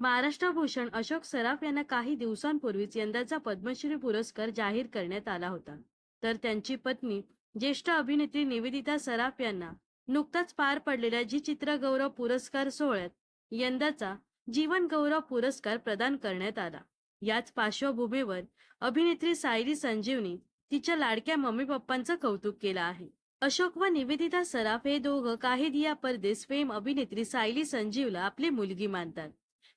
महाराष्ट्र भूषण अशोक सराफ यांना काही दिवसांपूर्वीच यंदाचा पद्मश्री पुरस्कार जाहीर करण्यात आला होता. तर त्यांची पत्नी ज्येष्ठ अभिनेत्री निवेदिता सराफ यांना नुकताच पार पडलेल्या जी चित्रगौरव पुरस्कार सोहळ्यात यंदाचा जीवन गौरव पुरस्कार प्रदान करण्यात आला. याच पार्श्वभूमीवर अभिनेत्री सायली संजीवनी तिच्या लाडक्या मम्मी पप्पांचं कौतुक केलं आहे. अशोक व निवेदिता सराफ हे दोघं काही दिया परदेस फेम अभिनेत्री सायली संजीवला आपली मुलगी मानतात.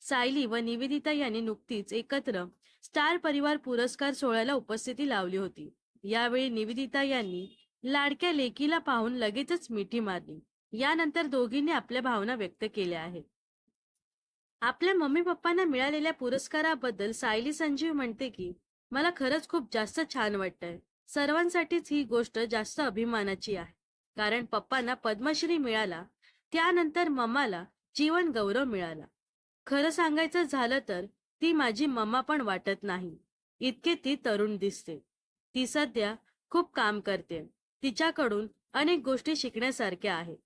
सायली व निवेदिता यांनी नुकतीच एकत्र स्टार परिवार पुरस्कार सोहळ्याला उपस्थिती लावली होती. यावेळी निवेदिता यांनी लाडक्या लेकीला पाहून लगेचच मिठी मारली. यानंतर दोघींनी आपल्या भावना व्यक्त केल्या आहेत. आपल्या मम्मी पप्पांना मिळालेल्या पुरस्काराबद्दल सायली संजीव म्हणते की मला खरंच खूप जास्त छान वाटतंय. सर्वांसाठीच ही गोष्ट जास्त अभिमानाची आहे. कारण पप्पांना पद्मश्री मिळाला त्यानंतर मम्माला जीवन गौरव मिळाला. खरं सांगायचं झालं तर ती माझी मम्मा पण वाटत नाही. इतके ती तरुण दिसते. ती सध्या खूप काम करते. तिच्याकडून अनेक गोष्टी शिकण्यासारख्या आहेत.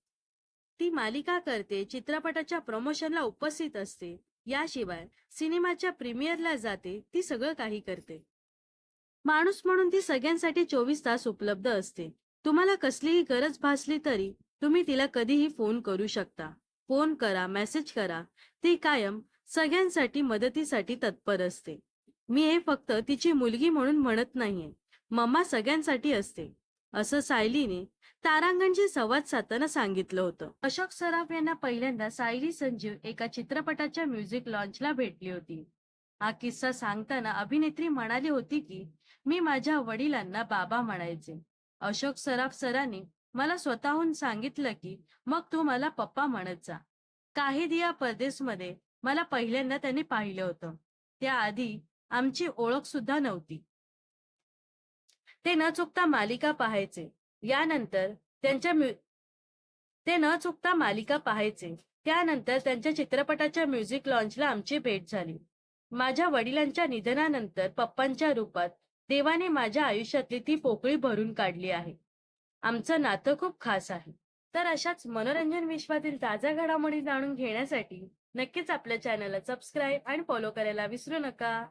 ती मालिका करते चित्रपटाच्या प्रमोशनला उपस्थित असते. याशिवाय सिनेमाच्या प्रीमियरला जाते ती सगळं काही करते. माणूस म्हणून ती सगळ्यांसाठी चोवीस तास उपलब्ध असते. तुम्हाला कसलीही गरज भासली तरी तुम्ही तिला कधीही फोन करू शकता. फोन करा मेसेज करा ती कायम सगळ्यांसाठी मदतीसाठी तत्पर असते. मी हे फक्त तिची मुलगी म्हणून म्हणत नाहीये. मम्मा सगळ्यांसाठी असते. असं सायलीने तारांगणशी संवाद साधताना सांगितलं होतं. अशोक सराफ यांना पहिल्यांदा सायली संजीव एका चित्रपटाच्या म्युझिक लॉन्चला भेटली होती. हा किस्सा सांगताना अभिनेत्री म्हणाली होती की मी माझ्या वडिलांना बाबा म्हणायचे. अशोक सराफ सरांनी मला स्वतःहून सांगितलं की मग तू मला पप्पा म्हणत जा. काही दिया परदेसमध्ये मला पहिल्यांदा त्यांनी पाहिलं होतं. त्याआधी आमची ओळख सुद्धा नव्हती. ते न चुकता मालिका पाहायचे. यानंतर त्यांच्या ते न चुकता मालिका पाहायचे. त्यानंतर त्यांच्या चित्रपटाच्या म्युझिक लॉन्चला आमची भेट झाली. माझ्या वडिलांच्या निधनानंतर पप्पांच्या रूपात देवाने माझ्या आयुष्यातली ती पोकळी भरून काढली आहे. आमचं नातं खूप खास आहे. तर अशाच मनोरंजन विश्वातील ताज्या घडामोडी जाणून घेण्यासाठी नक्कीच आपल्या चॅनलला सबस्क्राईब आणि फॉलो करायला विसरू नका.